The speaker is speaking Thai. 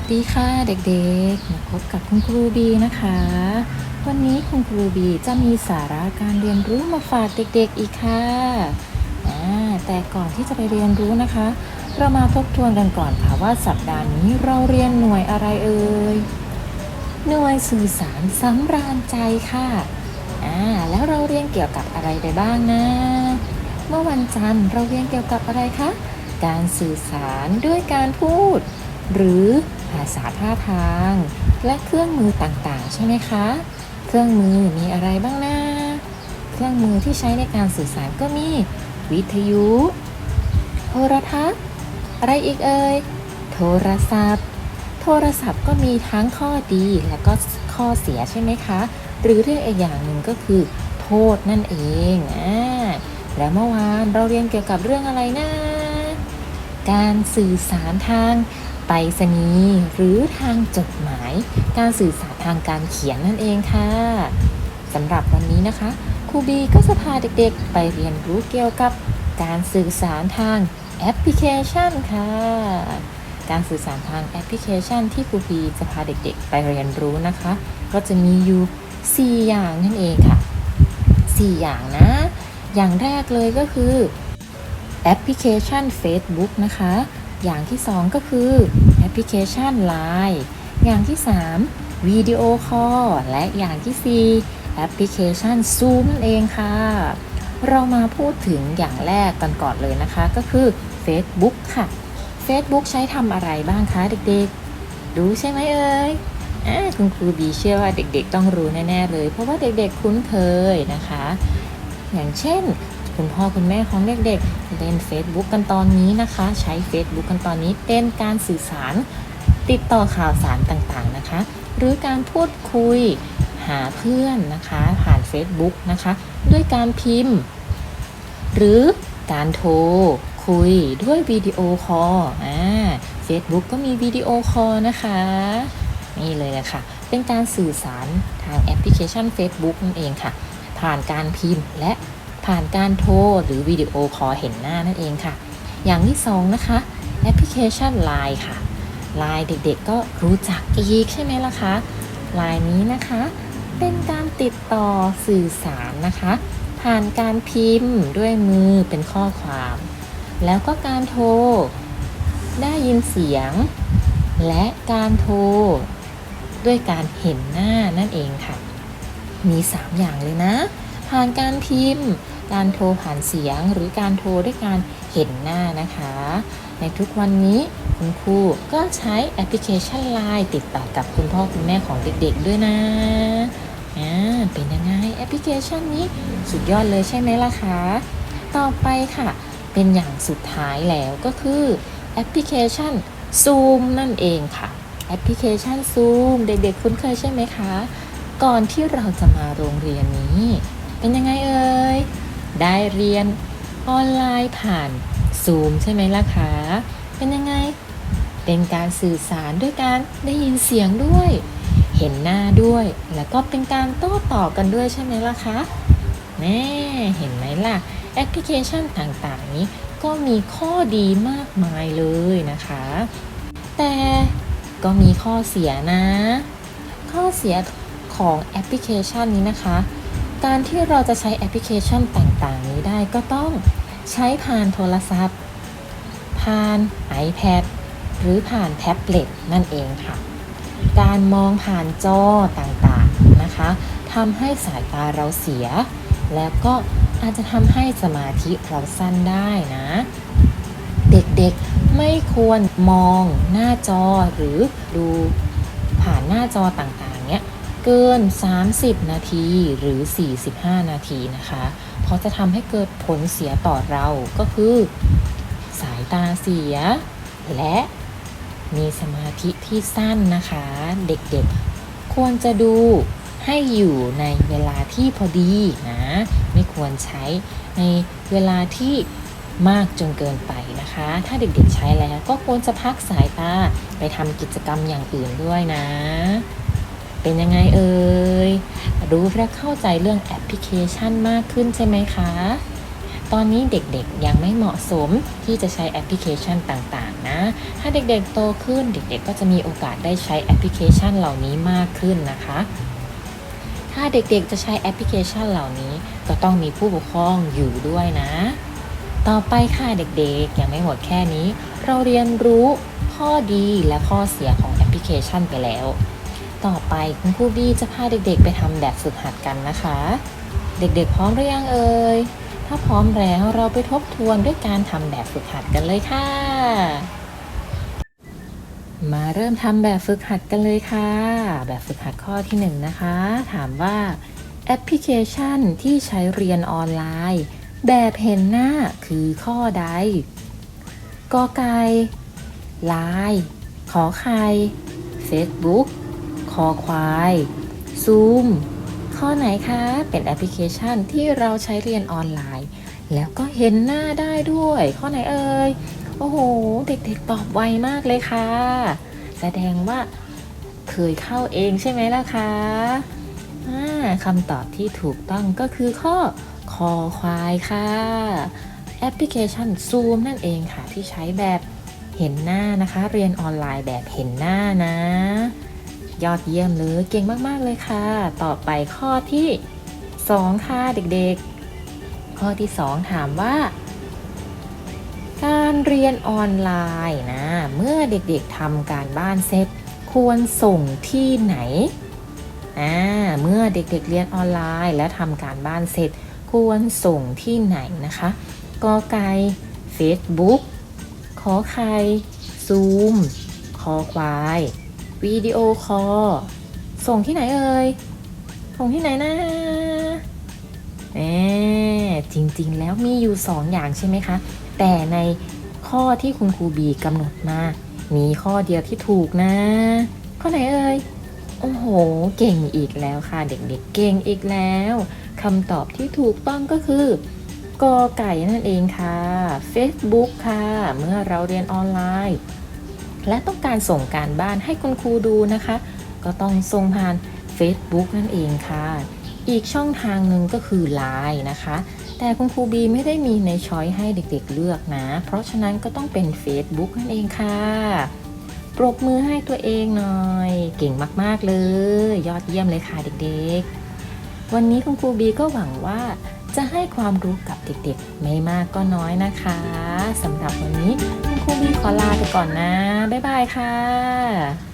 วัสดีค่ะเด็กๆมาพบกับคุณครูบีนะคะ วันนี้คุณครูบีจะมีสาระการเรียนรู้มาฝากเด็กๆอีกค่ะแต่ก่อนที่จะไปเรียนรู้นะคะ เรามาทบทวนกันก่อนค่ะว่าสัปดาห์นี้เราเรียนหน่วยอะไรเอ่ย หน่วยสื่อสารสำราญใจค่ะอ่าแล้วเราเรียนเกี่ยวกับอะไรไปบ้างนะ เมื่อวันจันทร์เราเรียนเกี่ยวกับอะไรคะ การสื่อสารด้วยการพูด หรือ ภาษาท่าทาง และเครื่องมือต่างๆ ใช่ไหมคะ เครื่องมือมีอะไรบ้างนะ เครื่องมือที่ใช้ในการสื่อสารก็มี วิทยุ โทรทัศน์ อะไรอีกเอ่ย โทรศัพท์ โทรศัพท์ก็มีทั้งข้อดีและก็ข้อเสียใช่ไหมคะ หรือเรียกอีกอย่างหนึ่งก็คือ โทษนั่นเองอ่าแล้วเมื่อวานเราเรียนเกี่ยวกับเรื่องอะไรนะ การสื่อสารทาง ไปรษณีย์หรือทางจดหมาย การสื่อสารทางการเขียนนั่นเองค่ะสำหรับวันนี้นะคะครูบีก็จะพาเด็กๆ ไปเรียนรู้เกี่ยวกับการสื่อสารทางแอปพลิเคชันค่ะ การสื่อสารทางแอปพลิเคชันที่ครูบีจะพาเด็กๆ ไปเรียนรู้นะคะ ก็จะมีอยู่ 4 อย่างนั่นเองค่ะ 4 อย่างนะ อย่างแรกเลยก็คือแอปพลิเคชัน Facebook นะคะ อย่างที่ 2 ก็คือแอปพลิเคชัน Line อย่างที่ 3 วิดีโอคอลและอย่างที่ 4 แอปพลิเคชัน Zoom นั่นเองค่ะ เรามาพูดถึงอย่างแรกกันก่อนเลยนะคะ ก็คือ Facebook ค่ะ Facebook ใช้ทำอะไรบ้างคะเด็กๆ รู้ใช่ไหมเอ่ยอคุณครูบีเชื่อว่าเด็กๆ ต้องรู้แน่ๆเลย เพราะว่าเด็กๆคุ้นเคยนะคะ อย่างเช่น คุณพ่อคุณแม่ของเด็กๆเล่น Facebook กันตอนนี้นะคะ ใช้ Facebook กันตอนนี้เป็นการสื่อสารติดต่อข่าวสารต่างๆนะคะ หรือการพูดคุยหาเพื่อนนะคะ ผ่าน Facebook นะคะ ด้วยการพิมพ์ หรือการโทรคุยด้วยวิดีโอคอลอ่า Facebook ก็มีวิดีโอคอลนะคะ นี่เลยนะคะเป็นการสื่อสารทางแอปพลิเคชัน Facebook นั่นเองค่ะ ผ่านการพิมพ์และ ผ่านการโทรหรือวิดีโอคอลเห็นหน้านั่นเองค่ะ อย่างที่สองนะคะแอปพลิเคชัน Line ค่ะ Line เด็กๆก็รู้จักอีกใช่ไหมล่ะคะ Line นี้นะคะ เป็นการติดต่อสื่อสารนะคะ ผ่านการพิมพ์ด้วยมือเป็นข้อความ แล้วก็การโทร ได้ยินเสียง และการโทร ด้วยการเห็นหน้านั่นเองค่ะ มี 3 อย่างเลยนะ ผ่านการพิมพ์ การโทรผ่านเสียงหรือการโทรด้วยการเห็นหน้านะคะ ในทุกวันนี้คุณครูก็ใช้แอปพลิเคชัน Line ติดต่อกับคุณพ่อคุณแม่ของเด็กๆด้วยนะอ่าเป็นยังไงแอปพลิเคชันนี้สุดยอดเลยใช่ไหมล่ะคะ ต่อไปค่ะ เป็นอย่างสุดท้ายแล้วก็คือแอปพลิเคชัน Zoom นั่นเองค่ะแอปพลิเคชัน Zoom เด็กๆ คุ้นเคยใช่ไหมคะ ก่อนที่เราจะมาโรงเรียนนี้ เป็นยังไงเอ่ย ได้เรียนออนไลน์ผ่าน Zoom ใช่ไหมล่ะคะเป็นยังไง เป็นการสื่อสารด้วยการได้ยินเสียงด้วย เห็นหน้าด้วย แล้วก็เป็นการโต้ตอบกันด้วยใช่ไหมล่ะคะแน่เห็นไหมล่ะแอปพลิเคชันต่างๆนี้ก็มีข้อดีมากมายเลยนะคะ แต่ก็มีข้อเสียนะ ข้อเสียของแอปพลิเคชันนี้นะคะ การที่เราจะใช้แอปพลิเคชันต่างๆ นี้ได้ก็ต้องใช้ผ่านโทรศัพท์ ผ่าน iPad หรือผ่านแท็บเล็ตนั่นเองค่ะ การมองผ่านจอต่างๆนะคะทำให้สายตาเราเสีย แล้วก็อาจจะทำให้สมาธิเราสั้นได้นะ เด็กๆไม่ควรมองหน้าจอหรือดูผ่านหน้าจอต่างๆ เกิน 30 นาทีหรือ 45 นาทีนะคะ เพราะจะทำให้เกิดผลเสียต่อเราก็คือ สายตาเสีย และมีสมาธิที่สั้นนะคะ เด็กๆ ควรจะดูให้อยู่ในเวลาที่พอดีนะ ไม่ควรใช้ในเวลาที่มากจนเกินไปนะคะ ถ้าเด็กๆใช้แล้วก็ควรจะพักสายตาไปทำกิจกรรมอย่างอื่นด้วยนะ เป็นยังไงเอ่ยรู้และเข้าใจเรื่องแอปพลิเคชันมากขึ้นใช่ไหมคะ ตอนนี้เด็กๆยังไม่เหมาะสมที่จะใช้แอปพลิเคชันต่างๆนะ ถ้าเด็กๆโตขึ้นเด็กๆก็จะมีโอกาสได้ใช้แอปพลิเคชันเหล่านี้มากขึ้นนะคะ ถ้าเด็กๆจะใช้แอปพลิเคชันเหล่านี้ก็ต้องมีผู้ปกครองอยู่ด้วยนะ ต่อไปค่ะเด็กๆยังไม่หมดแค่นี้ เราเรียนรู้ข้อดีและข้อเสียของแอปพลิเคชันไปแล้ว ต่อไปคุณครูบีจะพาเด็กๆ ไปทำแบบฝึกหัดกันนะคะ เด็กๆ พร้อมหรือยังเอ่ย ถ้าพร้อมแล้วเราไปทบทวนด้วยการทำแบบฝึกหัดกันเลยค่ะ มาเริ่มทำแบบฝึกหัดกันเลยค่ะ แบบฝึกหัดข้อที่หนึ่งนะคะ ถามว่าแอปพลิเคชันที่ใช้เรียนออนไลน์ แบบเห็นหน้าคือข้อใดกอไก่ไลน์ขอไข่ Facebook อควาย Zoom ข้อไหนคะ เป็นแอปพลิเคชันที่เราใช้เรียนออนไลน์ แล้วก็เห็นหน้าได้ด้วย ข้อไหนเอ่ย โอ้โห เด็กๆตอบไวมากเลยค่ะ แสดงว่าเคยเข้าเองใช่ไหมล่ะคะอ่าคำตอบที่ถูกต้องก็คือข้อคอควายค่ะ แอปพลิเคชัน Zoom นั่นเองค่ะที่ใช้แบบเห็นหน้านะคะ เรียนออนไลน์แบบเห็นหน้านะ ยอดเยี่ยมเลยเก่งมากๆเลยค่ะ ต่อไปข้อที่ 2 ค่ะเด็กๆ ข้อที่ 2 ถามว่า การเรียนออนไลน์นะ เมื่อเด็กๆทำการบ้านเสร็จควรส่งที่ไหนอ่าเมื่อเด็กๆเรียนออนไลน์และทำการบ้านเสร็จ ควรส่งที่ไหนนะคะกอไก่ Facebook ขอไข่ Zoom คอควาย วิดีโอคอลส่งที่ไหนเอ่ย ส่งที่ไหนนะแหมจริงๆ แล้วมีอยู่ 2 อย่างใช่ไหมคะ แต่ในข้อที่คุณครูบีกำหนดมา มีข้อเดียวที่ถูกนะ ข้อไหนเอ่ย โอ้โห เก่งอีกแล้วค่ะ เด็กๆ เก่งอีกแล้วคำตอบที่ถูกต้องก็คือกอไก่นั่นเองค่ะ Facebook ค่ะ เมื่อเราเรียนออนไลน์ และต้องการส่งการบ้านให้คุณครูดูนะคะ ก็ต้องส่งผ่าน Facebook นั่นเองค่ะ อีกช่องทางหนึ่งก็คือ Line นะคะ แต่คุณครูบีไม่ได้มีในช้อยให้เด็กๆเลือกนะ เพราะฉะนั้นก็ต้องเป็น Facebook นั่นเองค่ะปรบมือให้ตัวเองหน่อย เก่งมากๆเลย ยอดเยี่ยมเลยค่ะเด็กๆ วันนี้คุณครูบีก็หวังว่า จะให้ความรู้กับเด็กๆ ไม่มากก็น้อยนะคะสำหรับวันนี้คุณครูบีขอลาไปก่อนนะ บ๊ายบายค่ะ